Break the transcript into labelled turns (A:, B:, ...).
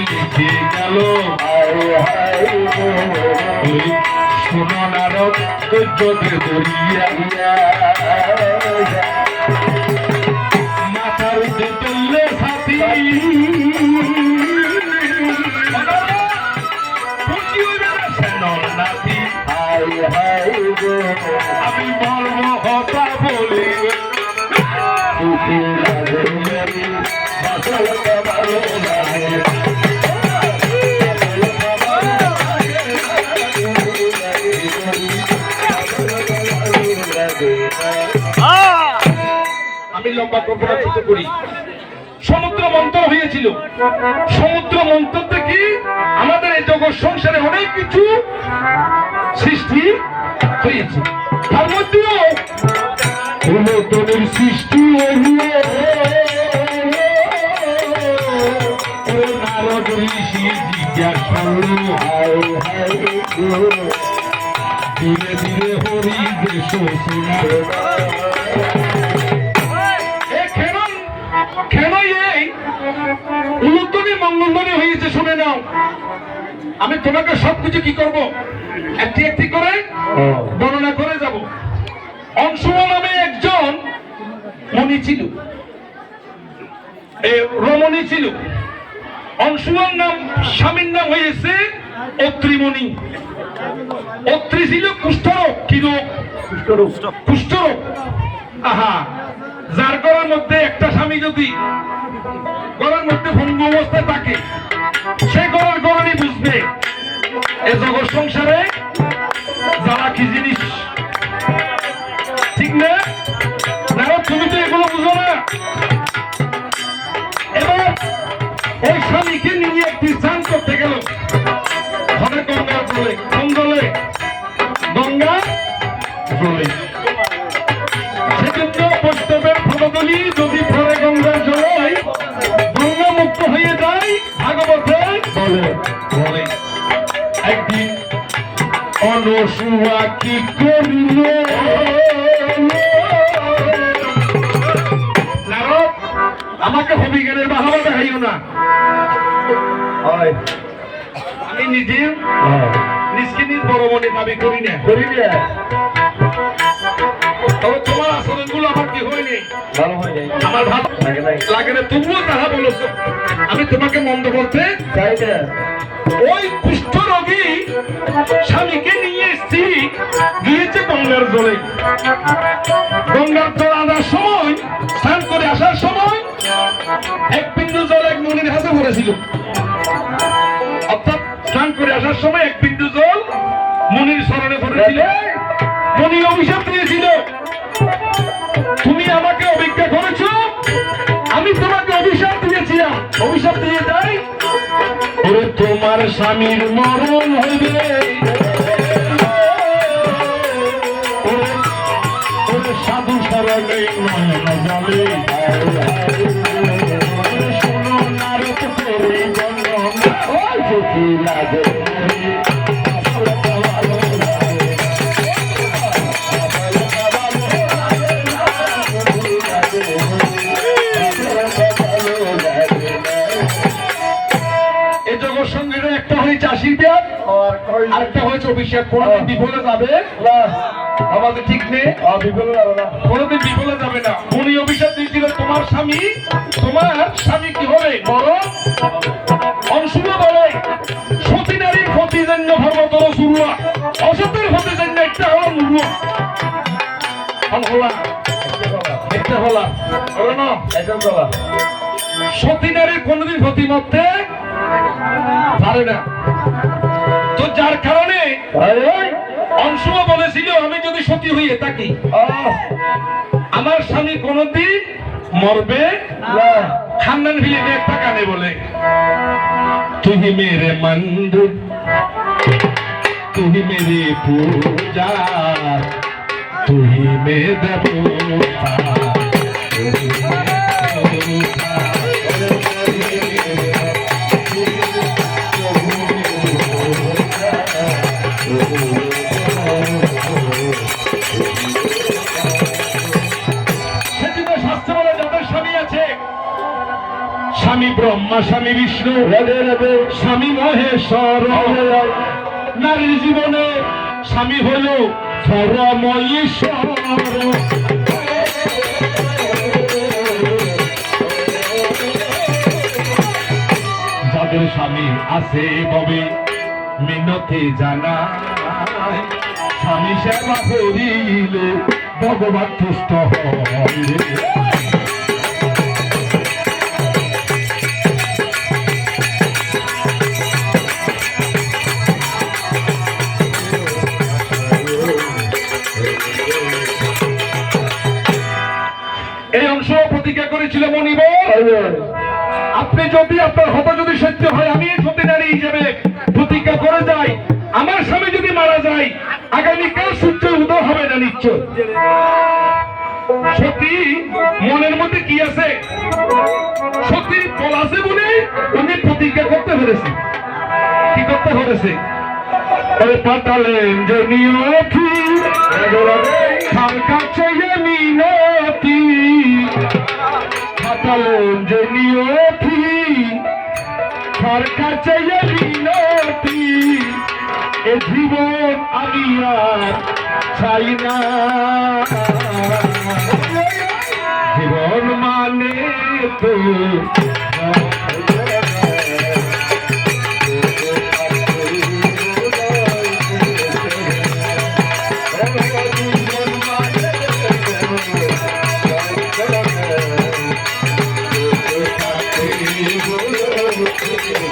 A: লিখে গেল শোনো নারদ যোগে দরিয়া মাথার উঠে চললে সাথী আমি বলব কথা বলি। আমি লম্বা কল্পনা চিন্তা করি সমুদ্র মন্থন হয়েছিল। সমুদ্র মন্থন থেকে আমাদের এই জগৎ সংসারে অনেক কিছু সৃষ্টি হয়েছে। তার মধ্যেও সৃষ্টি জিজ্ঞাসা আমি তোমাকে সবকিছু কি করব? একটি একটি করে বর্ণনা করে যাব। অংশুমা নামে একজন মণি ছিল। রমণী ছিল। অংশুমার নাম, স্বামীর নাম হয়েছে অত্রিমণি। অত্রি ছিল কুষ্ঠরোগ কি রোগ? কুষ্ঠরোগ। আহা যার ঘরের মধ্যে একটা স্বামী যদি ঘরের মধ্যে ভঙ্গ অবস্থায় থাকে সে ঘরের গরণই বুঝবে এ জগৎ সংসারে যারা কি জিনিস? ঠিক না? না তুমি তো এগুলো বুঝো না। এবার ওই স্বামীকে নিয়ে একটি জলে সেজন্য বৈষ্ণবের ভগবলী যদি পরে গঙ্গার জলে মুক্ত হয়ে যায় ভাগবতে বলে বলে। একদিন অনসুয়া কি করিল? আমাকে হবিজ্ঞানের বাহাবা দেখাইও না। আমি নিজে নিজকে নিজ বড় মনে দাবি করি না। করি না। তবে তোমার আচরণগুলো আমার কি হয়নি আমার লাগে না তবুও তাহা বলেছ। আমি তোমাকে মন্দ করতে ওই কুষ্ঠ রোগী স্বামীকে নিয়ে স্ত্রী গিয়েছে গঙ্গার জলে। গঙ্গার জল আনার সময় স্নান করে আসার সময় এক বিন্দু জল এক মনির হাতে ভরেছিল। অর্থাৎ স্নান করে আসার সময় এক বিন্দু তুমি আমাকে অভিজ্ঞা আমি তোমাকে অভিশাপ দিয়েছিলাম। অভিশাপ দিয়ে যাই ওরে তোমার স্বামীর মরণ হইবে সাধু স্মরণে নয়ন আশীর্বাদ আরেকটা হয়েছে অভিষেক কোনদিন বিফলে যাবে? আমাদের ঠিক নেই। কোনদিন বিফলে যাবে না। উনি অভিশাপ দিয়েছিল তোমার স্বামী তোমার স্বামী কি হবে? বড় অংশুভ বলে। সতী নারীর ক্ষতি জন্য ভর্মতর শুরুয়া অসতের ক্ষতি জন্য একটা হলো মুরুয়া হলা। একটা হলা। হলো না। সতী নারীর কোনদিন ক্ষতি মধ্যে পারে না। যার কারণে অংশুমা বলেছিল আমি যদি সতী হইয়ে থাকি আমার স্বামী কোনদিন মরবে খানদান ফিলিমে একটা গানে বলে। তুই মেরে মন্দির তুই মেরে পূজা তুই মে দেবতা। বিষ্ণু স্বামী মহেশ্বর নারীর জীবনে স্বামী হল পরমঈশ্বর যাদের স্বামী আছে ববে, মিনতি জানা স্বামী সেবা করিলে ভগবান তুষ্ট হয় করেছিল মনিবর আপনি যদি আপনার হতা যদি সত্য হয় আমি সতী নারী হিসেবে প্রতিজ্ঞা করে যাই আমার স্বামী যদি মারা যায় আগামীকাল সূর্য উদয় হবে না নিশ্চয়? সত্যি মনের মধ্যে কি আছে? সত্যি বল আছে বলে উনি প্রতিজ্ঞা করতে পেরেছে। কি করতে পেরেছে? ওরে পাঠালেন যে নিয়তি তার কাছে মিনতি। পাঠালেন যে নিয়তি তার কাছে মিনতি এ জীবন আমি আর চাই না। জীবন মানে তো